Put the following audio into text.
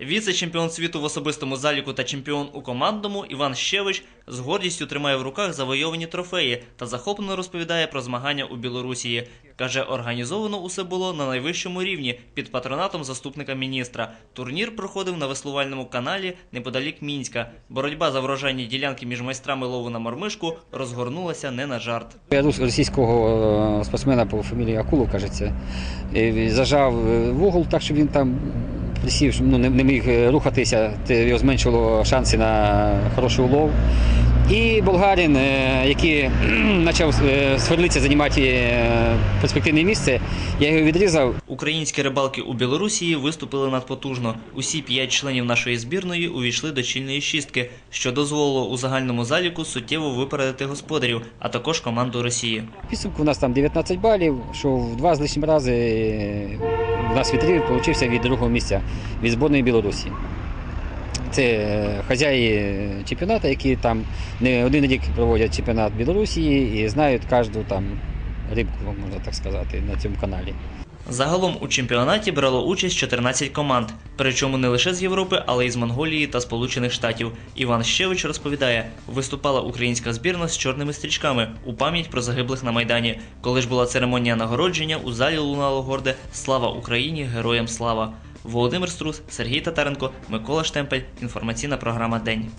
Віце-чемпіон світу в особистому заліку та чемпіон у командному Іван Щевич з гордістю тримає в руках завойовані трофеї та захоплено розповідає про змагання у Білорусії. Каже, організовано усе було на найвищому рівні під патронатом заступника міністра. Турнір проходив на веслувальному каналі неподалік Мінська. Боротьба за врожайні ділянки між майстрами лову на мормишку розгорнулася не на жарт. Я російського е, спортсмена по фамілії Акулов, кажеться, зажав е, в угол так, щоб він там щоб, ну, не, не міг е, рухатися, його зменшило шанси на хороший улов. І болгарин, е, який почав е, сверлитися, займати перспективне місце, я його відрізав, Українські рибалки у Білорусі виступили надпотужно. Усі п'ять членів нашої збірної увійшли до чільної шістки, що дозволило у загальному заліку суттєво випередити господарів, а також команду Росії. Підсумку у нас там 19 балів, що в два з лишнім рази е, у нас відрив вийшов від другого місця від зборної Білорусі. Це е, хазяї чемпіонату, які там не один рік проводять чемпіонат Білорусі і знають кожну там рибку, можна так сказати, на цьому каналі. Загалом у чемпіонаті брало участь 14 команд, причому не лише з Європи, але й з Монголії та Сполучених Штатів. Іван Щевич розповідає, виступала українська збірна з чорними стрічками у пам'ять про загиблих на майдані. Коли ж була церемонія нагородження, у залі лунало горде Слава Україні! Героям слава! Володимир Струс, Сергій Татаренко, Микола Штемпель. Інформаційна програма День.